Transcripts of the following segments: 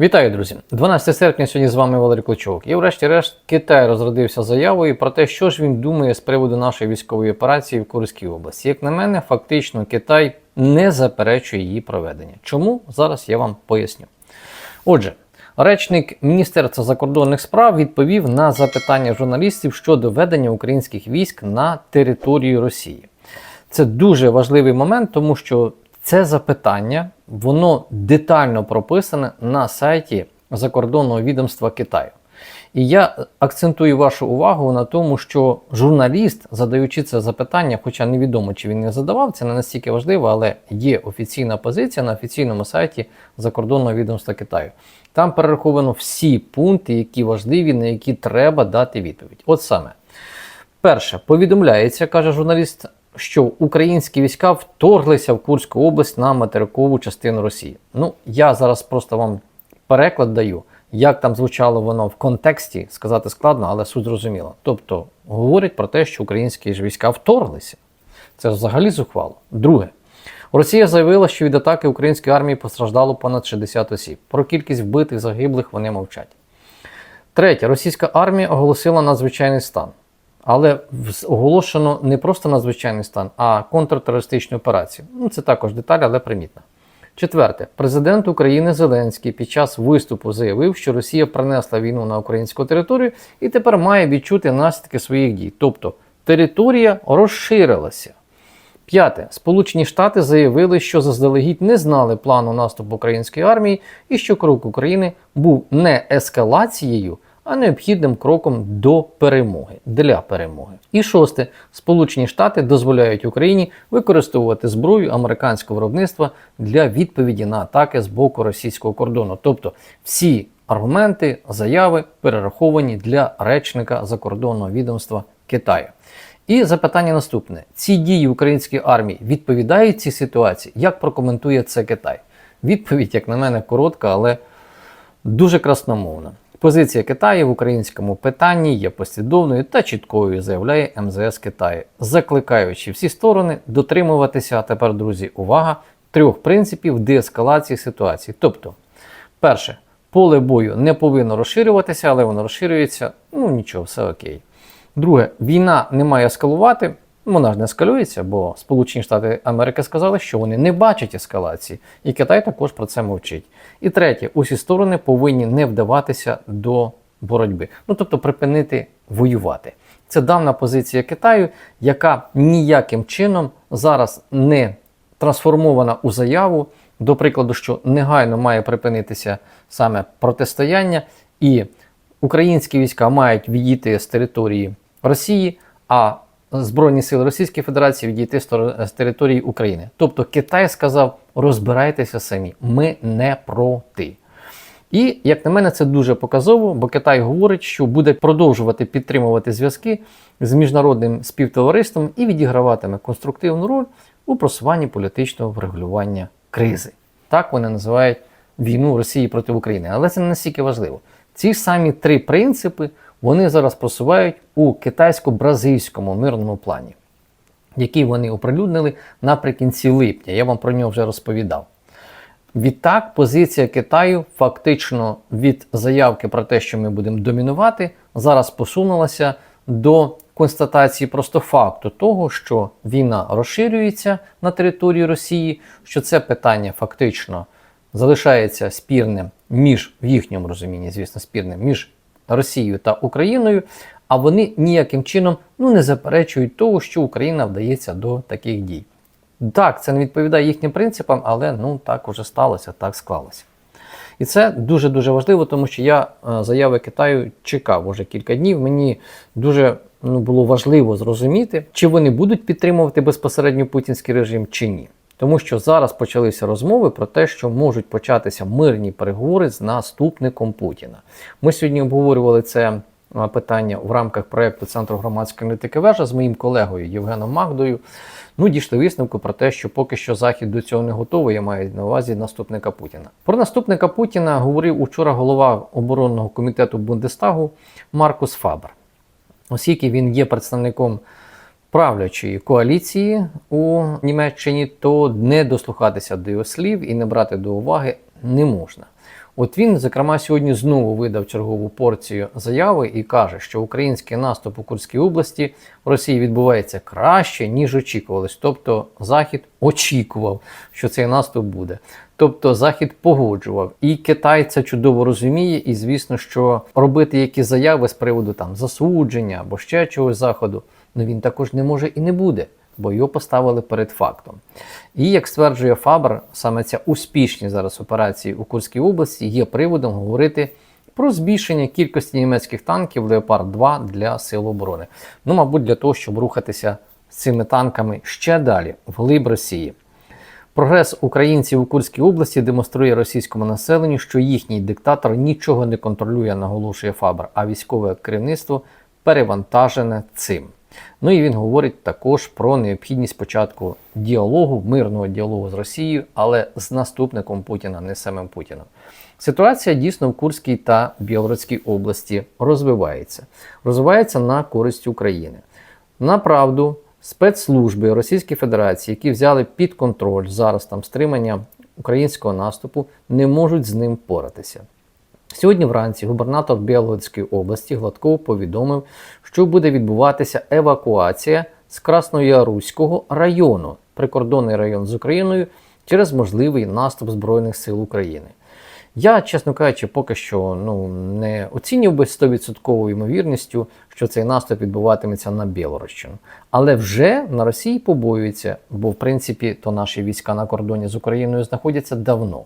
Вітаю, друзі! 12 серпня сьогодні з вами Валерій Клочок. І врешті-решт Китай розродився заявою про те, що ж він думає з приводу нашої військової операції в Курській області. Як на мене, фактично Китай не заперечує її проведення. Чому? Зараз я вам поясню. Отже, речник Міністерства закордонних справ відповів на запитання журналістів щодо ведення українських військ на територію Росії. Це дуже важливий момент, тому що це запитання воно детально прописане на сайті закордонного відомства Китаю. І я акцентую вашу увагу на тому, що журналіст, задаючи це запитання, хоча невідомо, чи він не задавав, це не настільки важливо, але є офіційна позиція на офіційному сайті закордонного відомства Китаю. Там перераховано всі пункти, які важливі, на які треба дати відповідь. От саме. Перше, повідомляється, каже журналіст, що українські війська вторглися в Курську область на материкову частину Росії. Ну, я зараз просто вам переклад даю, як там звучало воно в контексті, сказати складно, але суть зрозуміла. Тобто говорять про те, що українські ж війська вторглися. Це взагалі зухвало. Друге, Росія заявила, що від атаки української армії постраждало понад 60 осіб. Про кількість вбитих загиблих вони мовчать. Третє, російська армія оголосила надзвичайний стан. Але оголошено не просто надзвичайний стан, а контртерористичну операцію. Ну, це також деталь, але примітна. Четверте, президент України Зеленський під час виступу заявив, що Росія принесла війну на українську територію і тепер має відчути наслідки своїх дій. Тобто територія розширилася. П'яте, Сполучені Штати заявили, що заздалегідь не знали плану наступу української армії і що крок України був не ескалацією а необхідним кроком до перемоги для перемоги. І шосте, Сполучені Штати дозволяють Україні використовувати зброю американського виробництва для відповіді на атаки з боку російського кордону. Тобто всі аргументи, заяви перераховані для речника закордонного відомства Китаю. І запитання наступне: ці дії української армії відповідають цій ситуації? Як прокоментує це Китай? Відповідь, як на мене, коротка, але дуже красномовна. Позиція Китаю в українському питанні є послідовною та чіткою, заявляє МЗС Китаю, закликаючи всі сторони дотримуватися, а тепер, друзі, увага, трьох принципів деескалації ситуації. Тобто, перше, поле бою не повинно розширюватися, але воно розширюється, ну нічого, все окей. Друге, війна не має ескалувати. Вона ж не ескалюється, бо Сполучені Штати Америки сказали, що вони не бачать ескалації, і Китай також про це мовчить. І третє, усі сторони повинні не вдаватися до боротьби, ну тобто припинити воювати. Це давна позиція Китаю, яка ніяким чином зараз не трансформована у заяву, до прикладу, що негайно має припинитися саме протистояння, і українські війська мають відійти з території Росії. а Збройні сили Російської Федерації відійти з території України. Тобто Китай сказав: розбирайтеся самі, ми не проти. І, як на мене, це дуже показово, бо Китай говорить, що буде продовжувати підтримувати зв'язки з міжнародним співтовариством і відіграватиме конструктивну роль у просуванні політичного врегулювання кризи. Так вони називають війну Росії проти України. Але це не настільки важливо. Ці самі три принципи вони зараз просувають у китайсько-бразильському мирному плані, який вони оприлюднили наприкінці липня. Я вам про нього вже розповідав. Відтак, позиція Китаю фактично від заявки про те, що ми будемо домінувати, зараз посунулася до констатації просто факту того, що війна розширюється на території Росії, що це питання фактично залишається спірним між в їхньому розумінні, звісно, спірним між Росією та Україною, а вони ніяким чином ну, не заперечують того, що Україна вдається до таких дій. Так, це не відповідає їхнім принципам, але ну так уже сталося, так склалося. І це дуже-дуже важливо, тому що я е, заяви Китаю чекав уже кілька днів. Мені дуже ну, було важливо зрозуміти, чи вони будуть підтримувати безпосередньо путінський режим чи ні. Тому що зараз почалися розмови про те, що можуть початися мирні переговори з наступником Путіна. Ми сьогодні обговорювали це питання в рамках проєкту Центру громадської аналітики вежа з моїм колегою Євгеном Магдою. Ну, дійшли висновку про те, що поки що Захід до цього не готовий, я маю на увазі наступника Путіна. Про наступника Путіна говорив учора голова оборонного комітету Бундестагу Маркус Фабер, оскільки він є представником правлячої коаліції у Німеччині, то не дослухатися до його слів і не брати до уваги не можна. От він, зокрема, сьогодні знову видав чергову порцію заяви і каже, що український наступ у Курській області в Росії відбувається краще, ніж очікувалось. Тобто Захід очікував, що цей наступ буде. Тобто Захід погоджував, і Китай це чудово розуміє, і звісно, що робити якісь заяви з приводу там засудження або ще чогось заходу, ну він також не може і не буде, бо його поставили перед фактом. І як стверджує Фабр, саме ця успішні зараз операції у Курській області є приводом говорити про збільшення кількості німецьких танків Леопард 2 для сил оборони. Ну, мабуть, для того, щоб рухатися з цими танками ще далі, вглиб Росії. Прогрес українців у Курській області демонструє російському населенню, що їхній диктатор нічого не контролює, наголошує Фабр, а військове керівництво перевантажене цим. Ну і він говорить також про необхідність початку діалогу, мирного діалогу з Росією, але з наступником Путіна, не самим Путіним. Ситуація дійсно в Курській та Білгородській області розвивається. Розвивається на користь України. Направду, спецслужби Російської Федерації, які взяли під контроль зараз там стримання українського наступу, не можуть з ним поратися. Сьогодні вранці губернатор Білгородської області Гладков повідомив, що буде відбуватися евакуація з Краснояруського району, прикордонний район з Україною, через можливий наступ Збройних сил України. Я, чесно кажучи, поки що ну, не оцінював би 100% ймовірністю, що цей наступ відбуватиметься на Білорощину. Але вже на Росії побоюються, бо в принципі то наші війська на кордоні з Україною знаходяться давно.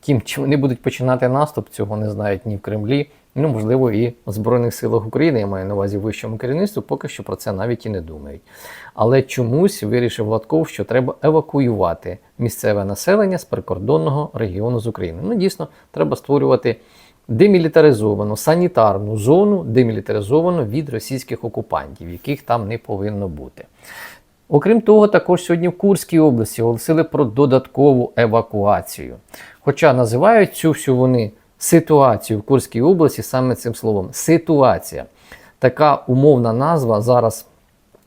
Втім, чи вони будуть починати наступ, цього не знають ні в Кремлі, ну можливо, і в Збройних силах України, я маю на увазі вищому керівництву, поки що про це навіть і не думають. Але чомусь вирішив Гладков, що треба евакуювати місцеве населення з прикордонного регіону з України. Ну, дійсно, треба створювати демілітаризовану санітарну зону, демілітаризовану від російських окупантів, яких там не повинно бути. Окрім того, також сьогодні в Курській області оголосили про додаткову евакуацію. Хоча називають цю всю вони ситуацію в Курській області саме цим словом ситуація. Така умовна назва зараз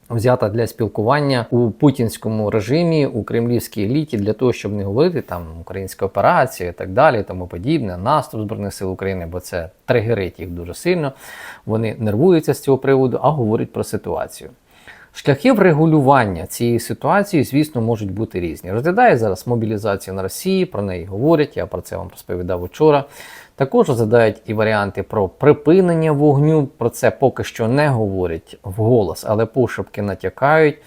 взята для спілкування у путінському режимі, у кремлівській еліті, для того, щоб не говорити там українська операція і так далі, тому подібне, наступ Збройних сил України, бо це тригерить їх дуже сильно. Вони нервуються з цього приводу, а говорять про ситуацію. Шляхи врегулювання цієї ситуації, звісно, можуть бути різні. Розглядає зараз мобілізацію на Росії, про неї говорять, я про це вам розповідав вчора. Також розглядають і варіанти про припинення вогню. Про це поки що не говорять вголос, але пошепки натякають.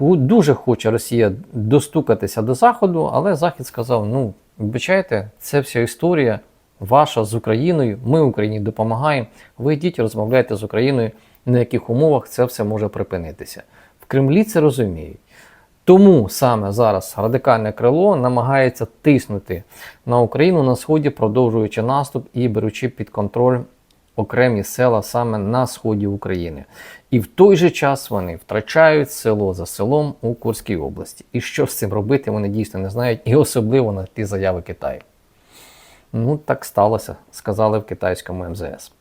Дуже хоче Росія достукатися до Заходу, але Захід сказав: ну, вибачайте, це вся історія ваша з Україною. Ми Україні допомагаємо. Ви йдіть, розмовляйте з Україною, на яких умовах це все може припинитися. В Кремлі це розуміють. Тому саме зараз радикальне крило намагається тиснути на Україну на сході, продовжуючи наступ і беручи під контроль окремі села саме на сході України. І в той же час вони втрачають село за селом у Курській області. І що з цим робити, вони дійсно не знають, і особливо на ті заяви Китаю. Ну, так сталося, сказали в китайському МЗС.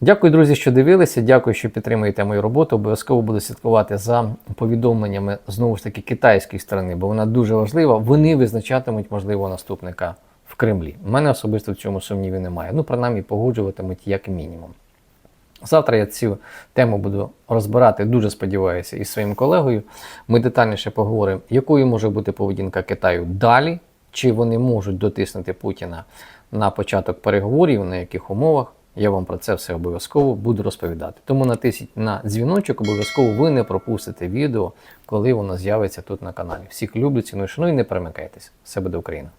Дякую, друзі, що дивилися. Дякую, що підтримуєте мою роботу. Обов'язково буду слідкувати за повідомленнями знову ж таки китайської сторони, бо вона дуже важлива. Вони визначатимуть можливо наступника в Кремлі. У мене особисто в цьому сумніві немає. Ну, принаймні, погоджуватимуть як мінімум. Завтра я цю тему буду розбирати, дуже сподіваюся, із своїм колегою. Ми детальніше поговоримо, якою може бути поведінка Китаю далі, чи вони можуть дотиснути Путіна на початок переговорів, на яких умовах. Я вам про це все обов'язково буду розповідати. Тому натисніть на дзвіночок, обов'язково ви не пропустите відео, коли воно з'явиться тут на каналі. Всіх люблю, ціную, шану і не перемикайтесь. Все буде Україна!